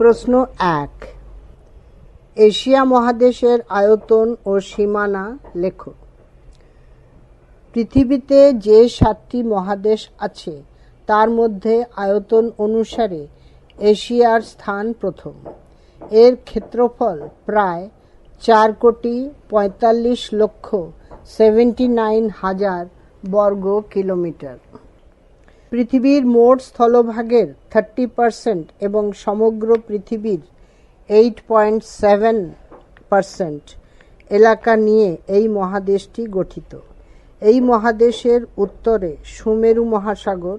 প্রশ্ন এক। এশিয়া মহাদেশের আয়তন ও সীমানা লেখো। পৃথিবীতে যে সাতটি মহাদেশ আছে, তার মধ্যে আয়তন অনুসারে এশিয়ার স্থান প্রথম। এর ক্ষেত্রফল প্রায় চার কোটি পঁয়তাল্লিশ লক্ষ সেভেন্টি নাইন হাজার বর্গ কিলোমিটার। পৃথিবীর মোট স্থলভাগের থার্টি পারসেন্ট এবং সমগ্র পৃথিবীর এইট পয়েন্ট সেভেন পারসেন্ট এলাকা নিয়ে এই মহাদেশটি গঠিত। এই মহাদেশের উত্তরে সুমেরু মহাসাগর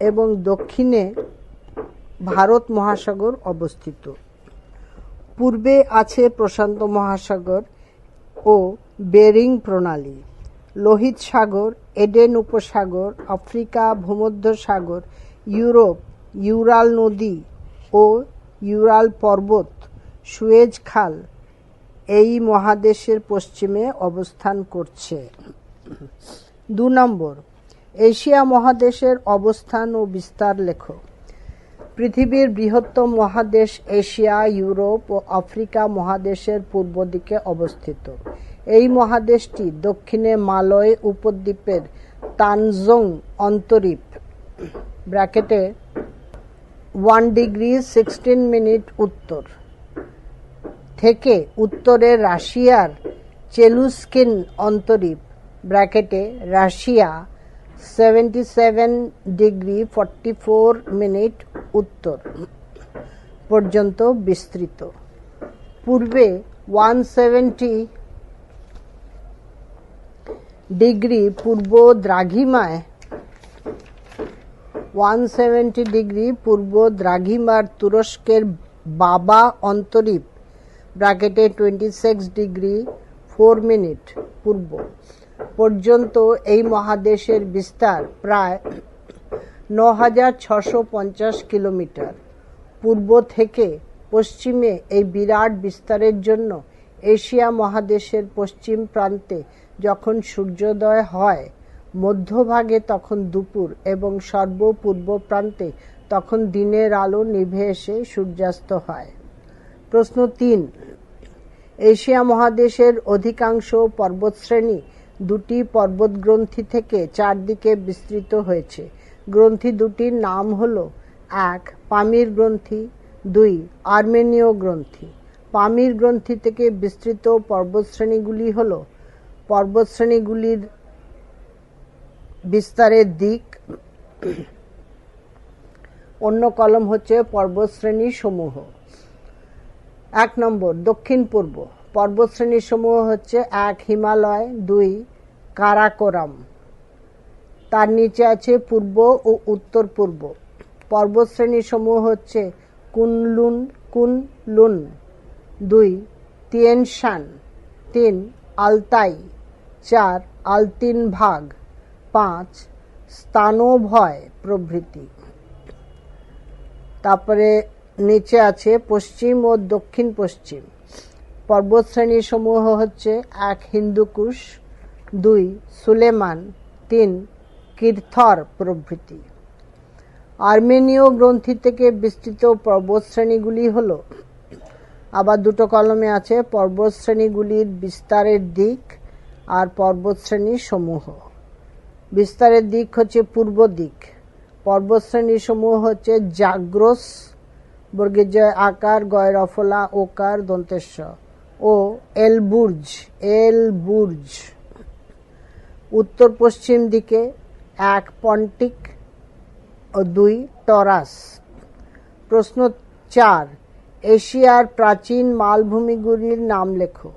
এবং দক্ষিণে ভারত মহাসাগর অবস্থিত। পূর্বে আছে প্রশান্ত মহাসাগর ও বেরিং প্রণালী। লোহিত সাগর এডেন উপসাগর, আফ্রিকা ভূমধ্য সাগর ইউরোপ, ইউরাল নদী ও ইউরাল পর্বত, সুয়েজ খাল এই মহাদেশের পশ্চিমে অবস্থান করছে। দু নম্বর, এশিয়া মহাদেশের অবস্থান ও বিস্তার লেখো। পৃথিবীর বৃহত্তম মহাদেশ এশিয়া, ইউরোপ ও আফ্রিকা মহাদেশের পূর্ব দিকে অবস্থিত। এই মহাদেশটি দক্ষিণে মালয় উপদ্বীপের তানজং অন্তরীপ, ব্র্যাকেটে ওয়ান ডিগ্রি সিক্সটিন মিনিট উত্তর থেকে উত্তরে রাশিয়ার চেলুস্কিন অন্তরীপ, ব্র্যাকেটে Russia seventy seven degree forty four minute উত্তর পর্যন্ত বিস্তৃত। পূর্বে ওয়ান সেভেন্টি ডিগ্রি পূর্ব দ্রাঘিমায় ওয়ান সেভেন্টি ডিগ্রি পূর্ব দ্রাঘিমার তুরস্কের বাবা অন্তরীপ, ব্র্যাকেটে twenty six degree four minute পূর্ব। পর্যন্ত এই মহাদেশের বিস্তার প্রায় ন হাজার ছশো পঞ্চাশ কিলোমিটার। পূর্ব থেকে পশ্চিমে এই বিরাট বিস্তারের জন্য এশিয়া মহাদেশের পশ্চিম প্রান্তে যখন সূর্যোদয় হয়, মধ্যভাগে তখন দুপুর এবং সর্বপূর্ব প্রান্তে তখন দিনের আলো নিভে এসে সূর্যাস্ত হয়। প্রশ্ন তিন, এশিয়া মহাদেশের অধিকাংশ পর্বতশ্রেণী দুটি পর্বত গ্রন্থি থেকে চারদিকে বিস্তৃত হয়েছে। গ্রন্থি দুটির নাম হল এক, পামির গ্রন্থি, দুই, আর্মেনীয় গ্রন্থি। পামির গ্রন্থি থেকে বিস্তৃত পর্বতশ্রেণীগুলি হল পর্বতশ্রেণীগুলির বিস্তারের দিক। অন্য কলম হচ্ছে পর্বতশ্রেণী সমূহ এক নম্বর, দক্ষিণ পূর্ব। পর্বতশ্রেণী সমূহ হচ্ছে এক, হিমালয়, দুই, কারাকোরাম। তার নিচে আছে পূর্ব ও উত্তর পূর্ব। পর্বতশ্রেণী সমূহ হচ্ছে কুনলুন কুনলুন। দুই, তিয়েনশান। তিন, আলতাই। চার, আলতিন ভাগ। পাঁচ স্থানভয় প্রভৃতি। তারপরে নিচে আছে পশ্চিম ও দক্ষিণ পশ্চিম। পর্বতশ্রেণী সমূহ হচ্ছে এক হিন্দুকুশ, দুই সুলেমান, তিন কীর্থর প্রভৃতি। আর্মেনীয় গ্রন্থি থেকে বিস্তৃত পর্বতশ্রেণীগুলি হল, আবার দুটো কলমে আছে পর্বতশ্রেণীগুলির বিস্তারের দিক আর পর্বতশ্রেণী সমূহ বিস্তারের দিক হচ্ছে পূর্ব দিক। পর্বতশ্রেণী সমূহ হচ্ছে জাগ্রস, বর্গের জয় আকার গয় রফলা ওকার, দন্তেশ্ব ও এলবুর্জ এলবুর্জ। উত্তর পশ্চিম দিকে এক পন্টিক ও দুই টরাস। প্রশ্ন চার, এশিয়ার প্রাচীন মালভূমিগুলির নাম লেখো।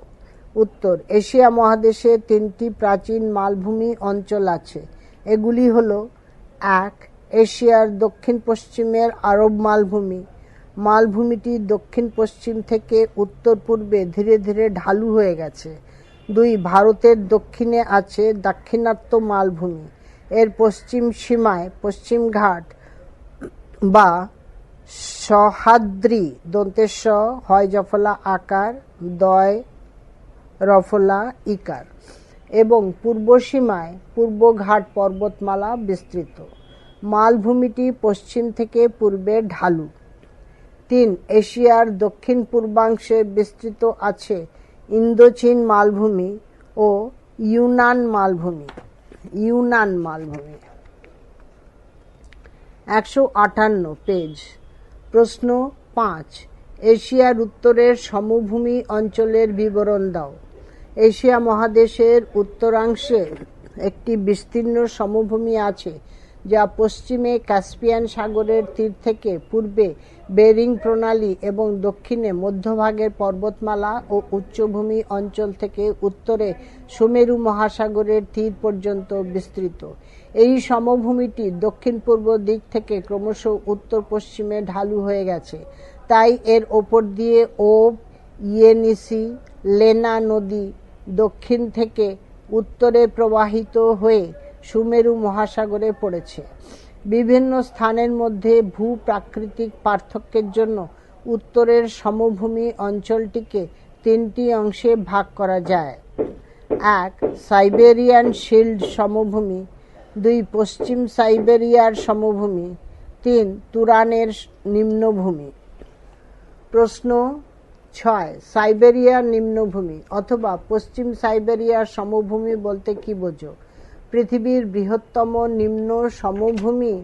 উত্তর। এশিয়া মহাদেশে তিনটি প্রাচীন মালভূমি অঞ্চল আছে। এগুলি হল, এক, এশিয়ার দক্ষিণ পশ্চিমের আরব মালভূমি। মালভূমিটি দক্ষিণ পশ্চিম থেকে উত্তর পূর্বে ধীরে ধীরে ঢালু হয়ে গেছে। দুই, ভারতের দক্ষিণে আছে দাক্ষিণাত্য মালভূমি। এর পশ্চিম সীমায় পশ্চিম ঘাট বা সহাদ্রি দন্তেশ হয় জফলা আকার, দয় রফলা, ইকার এবং পূর্ব সীমায় পূর্বঘাট পর্বতমালা বিস্তৃত। মালভূমিটি পশ্চিম থেকে পূর্বে ঢালু। তিন, এশিয়ার দক্ষিণ পূর্বাংশে বিস্তৃত আছে ইন্দোচীন মালভূমি ও ইউনান মালভূমি। ইউনান মালভূমি। একশো আটান্ন পেজ। প্রশ্ন পাঁচ, এশিয়ার উত্তরের সমভূমি অঞ্চলের বিবরণ দাও। এশিয়া মহাদেশের উত্তরাংশে একটি বিস্তীর্ণ সমভূমি আছে, যা পশ্চিমে ক্যাসপিয়ান সাগরের তীর থেকে পূর্বে বেরিং প্রণালী এবং দক্ষিণে মধ্যভাগের পর্বতমালা ও উচ্চভূমি অঞ্চল থেকে উত্তরে সুমেরু মহাসাগরের তীর পর্যন্ত বিস্তৃত। এই সমভূমিটি দক্ষিণ পূর্ব দিক থেকে ক্রমশ উত্তর পশ্চিমে ঢালু হয়ে গেছে। তাই এর ওপর দিয়ে ও ইয়েনিসি, লেনা নদী দক্ষিণ থেকে উত্তরে প্রবাহিত হয়ে সুমেরু মহাসাগরে পড়েছে। বিভিন্ন স্থানের মধ্যে ভূ প্রাকৃতিক পার্থক্যের জন্য উত্তরের সমভূমি অঞ্চলটিকে তিনটি অংশে ভাগ করা যায়। এক, সাইবেরিয়ান শিল্ড সমভূমি। দুই, পশ্চিম সাইবেরিয়ার সমভূমি। তিন, তুরানের নিম্নভূমি। প্রশ্ন ছয়, সাইবেরিয়ার নিম্নভূমি অথবা পশ্চিম সাইবেরিয়ার সমভূমি বলতে কি বোঝো? পৃথিবীর বৃহত্তম নিম্ন সমভূমি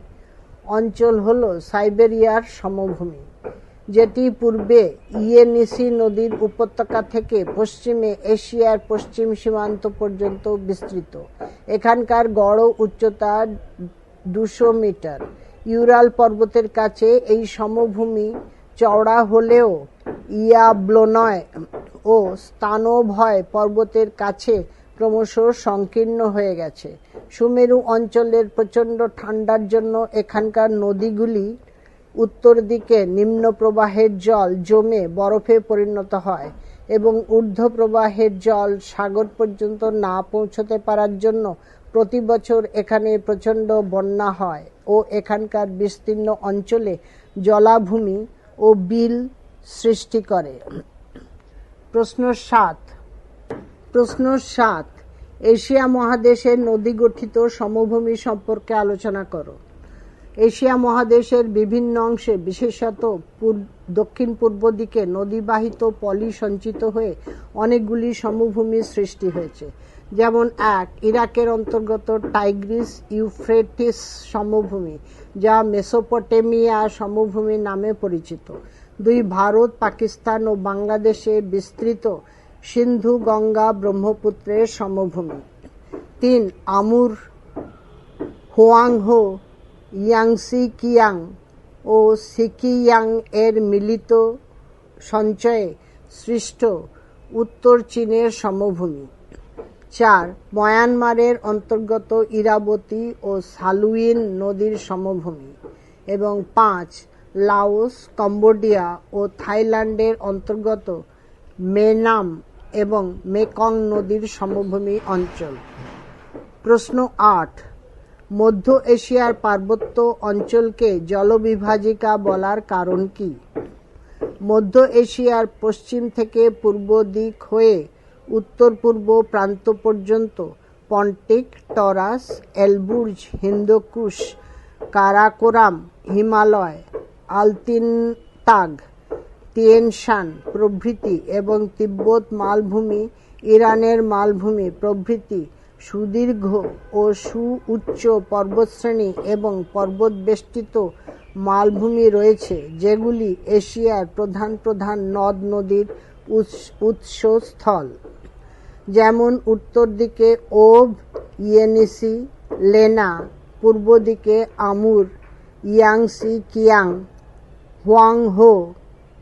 অঞ্চল হল সাইবেরিয়ার সমভূমি, যেটি পূর্বে ইয়েনিসি নদীর উপত্যকা থেকে পশ্চিমে এশিয়ার পশ্চিম সীমান্ত পর্যন্ত বিস্তৃত। এখানকার গড় উচ্চতা দুশো মিটার। ইউরাল পর্বতের কাছে এই সমভূমি চওড়া হলেও ইয়াব্লোনয় ও স্থানভয় পর্বতের কাছে ক্রমশ সংকীর্ণ হয়ে গেছে। সুমেরু অঞ্চলের প্রচণ্ড ঠান্ডার জন্য এখানকার নদীগুলি উত্তর দিকে নিম্ন প্রবাহের জল জমে বরফে পরিণত হয় এবং ঊর্ধ্ব প্রবাহের জল সাগর পর্যন্ত না পৌঁছতে পারার জন্য প্রতি বছর এখানে প্রচণ্ড বন্যা হয় ও এখানকার বিস্তীর্ণ অঞ্চলে জলাভূমি ও বিল সৃষ্টি করে। প্রশ্ন সাত। প্রশ্ন সাত, এশিয়া মহাদেশের নদী গঠিত সমভূমি সম্পর্কে আলোচনা করো। এশিয়া মহাদেশের বিভিন্ন অংশে, বিশেষত দক্ষিণ পূর্ব দিকে নদীবাহিত পলি সঞ্চিত হয়ে অনেকগুলি সমভূমির সৃষ্টি হয়েছে। যেমন এক, ইরাকের অন্তর্গত টাইগ্রিস ইউফ্রেটিস সমভূমি, যা মেসোপটেমিয়া সমভূমি নামে পরিচিত। দুই ভারত, পাকিস্তান ও বাংলাদেশে বিস্তৃত সিন্ধু গঙ্গা ব্রহ্মপুত্রের সমভূমি। তিন, Amur, Hwang Ho, Yangtze Kiang ও সিকিয়াং এর মিলিত সঞ্চয়ে সৃষ্ট উত্তর চীনের সমভূমি। চার, মায়ানমারের অন্তর্গত ইরাবতী ও সালুইন নদীর সমভূমি। এবং পাঁচ লাওস, কম্বোডিয়া ও থাইল্যান্ডের অন্তর্গত মেনাম এবং মেকং নদীর সমভূমি অঞ্চল। প্রশ্ন আট, মধ্য এশিয়ার পার্বত্য অঞ্চলকে জলবিভাজিকা বলার কারণ কি? মধ্য এশিয়ার পশ্চিম থেকে পূর্ব দিক হয়ে উত্তর পূর্ব প্রান্ত পর্যন্ত Pontic, Taurus, Elburz, Hindu Kush, Karakoram, Himalaya Altyn Tagh Tianshan প্রভৃতি এবং তিব্বত মালভূমি, ইরানের মালভূমি প্রভৃতি, সুদীর্ঘ ও সুউচ্চ পর্বতশ্রেণী এবং পর্বতবেষ্টিত মালভূমি রয়েছে, যেগুলি এশিয়ার প্রধান প্রধান নদ নদীর উৎসস্থল। যেমন উত্তর দিকে ওব ইয়েনিসি, লেনা, পূর্ব দিকে আমুর, ইয়াংসি, কিয়াং হোয়াংহো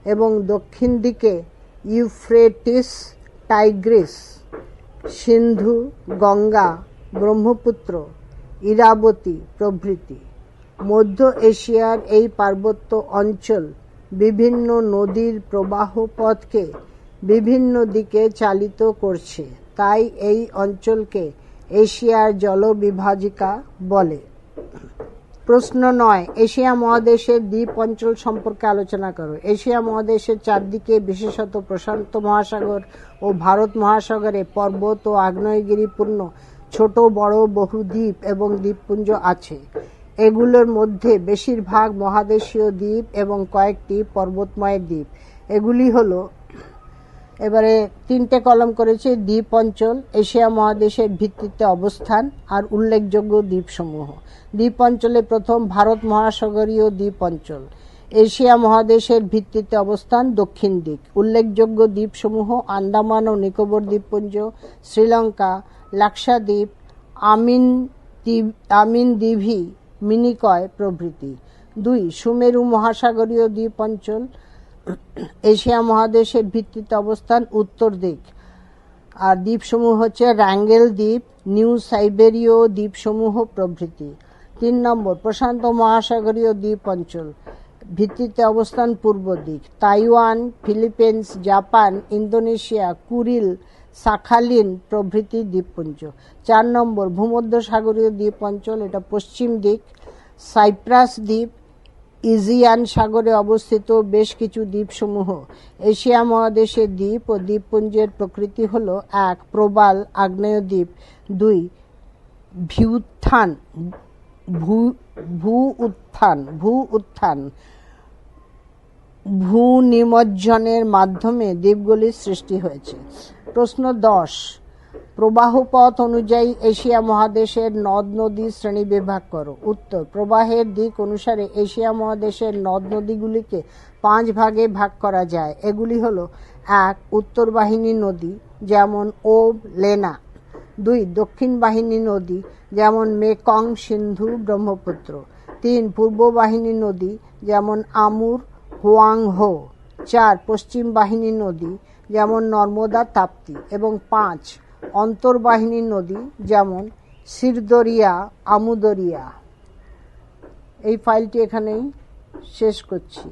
এবং দক্ষিণ দিকে ইউফ্রেটিস টাইগ্রিস, সিন্ধু, গঙ্গা, ব্রহ্মপুত্র, ইরাবতী প্রভৃতি। মধ্য এশিয়ার এই পার্বত্য অঞ্চল বিভিন্ন নদীর প্রবাহ পথকে বিভিন্ন দিকে চালিত করছে। তাই এই অঞ্চলকে এশিয়ার জলবিভাজিকা বলে। প্রশ্ন নয়, এশিয়া মহাদেশের দ্বীপ অঞ্চল সম্পর্কে আলোচনা করো। এশিয়া মহাদেশের চারদিকে বিশেষত প্রশান্ত মহাসাগর ও ভারত মহাসাগরে পর্বত ও আগ্নেয়গিরিপূর্ণ ছোট, বড়, বহু দ্বীপ এবং দ্বীপপুঞ্জ আছে। এগুলোর মধ্যে বেশিরভাগ মহাদেশীয় দ্বীপ এবং কয়েকটি পর্বতময় দ্বীপ। এগুলি হলো এবারে তিনটে কলম করেছে দ্বীপ অঞ্চল, এশিয়া মহাদেশের ভিত্তিতে অবস্থান আর উল্লেখযোগ্য দ্বীপসমূহ। দ্বীপ অঞ্চলে প্রথম ভারত মহাসাগরীয় দ্বীপ অঞ্চল। এশিয়া মহাদেশের ভিত্তিতে অবস্থান দক্ষিণ দিক। উল্লেখযোগ্য দ্বীপসমূহ আন্দামান ও নিকোবর দ্বীপপুঞ্জ, শ্রীলঙ্কা লাক্সাদ্বীপ আমিন আমিন দিভি মিনিকয় প্রভৃতি। দুই, সুমেরু মহাসাগরীয় দ্বীপ অঞ্চল। এশিয়া মহাদেশের ভিত্তিতে অবস্থান উত্তর দিক। আর দ্বীপসমূহ হচ্ছে র্যাঙ্গেল দ্বীপ, নিউ সাইবেরীয় দ্বীপসমূহ প্রভৃতি। তিন নম্বর, প্রশান্ত মহাসাগরীয় দ্বীপ অঞ্চল। ভিত্তিতে অবস্থান পূর্ব দিক। Taiwan, Philippines, Japan, Indonesia, Kuril, Sakhalin প্রভৃতি দ্বীপপুঞ্জ। চার নম্বর, ভূমধ্যসাগরীয় দ্বীপ অঞ্চল, এটা পশ্চিম দিক। সাইপ্রাস দ্বীপ ইজিয়ান সাগরে অবস্থিত বেশ কিছু দ্বীপসমূহ। এশিয়া মহাদেশের দ্বীপ ও দ্বীপপুঞ্জের প্রকৃতি হল এক প্রবাল আগ্নেয় দ্বীপ, দুই ভিউত্থান, ভূ উত্থান ভূ উত্থান ভূ নিমজ্জনের মাধ্যমে দ্বীপগুলির সৃষ্টি হয়েছে। প্রশ্ন দশ। প্রবাহ পথ অনুযায়ী এশিয়া মহাদেশের নদ নদী শ্রেণি বিভাগ করো। উত্তর, প্রবাহের দিক অনুসারে এশিয়া মহাদেশের নদ নদীগুলিকে পাঁচ ভাগে ভাগ করা যায়। এগুলি হলো, এক, উত্তর বাহিনী নদী, যেমন ওব, লেনা। দুই, দক্ষিণ বাহিনী নদী, যেমন মেকং সিন্ধু ব্রহ্মপুত্র। তিন, পূর্ব বাহিনী নদী, যেমন আমুর হোয়াংহো। চার, পশ্চিম বাহিনী নদী, যেমন নর্মদা তাপ্তি। এবং পাঁচ অন্তর্বাহিনী নদী যেমন সিরদরিয়া আমুদরিয়া। এই ফাইলটি এখানেই শেষ করছি।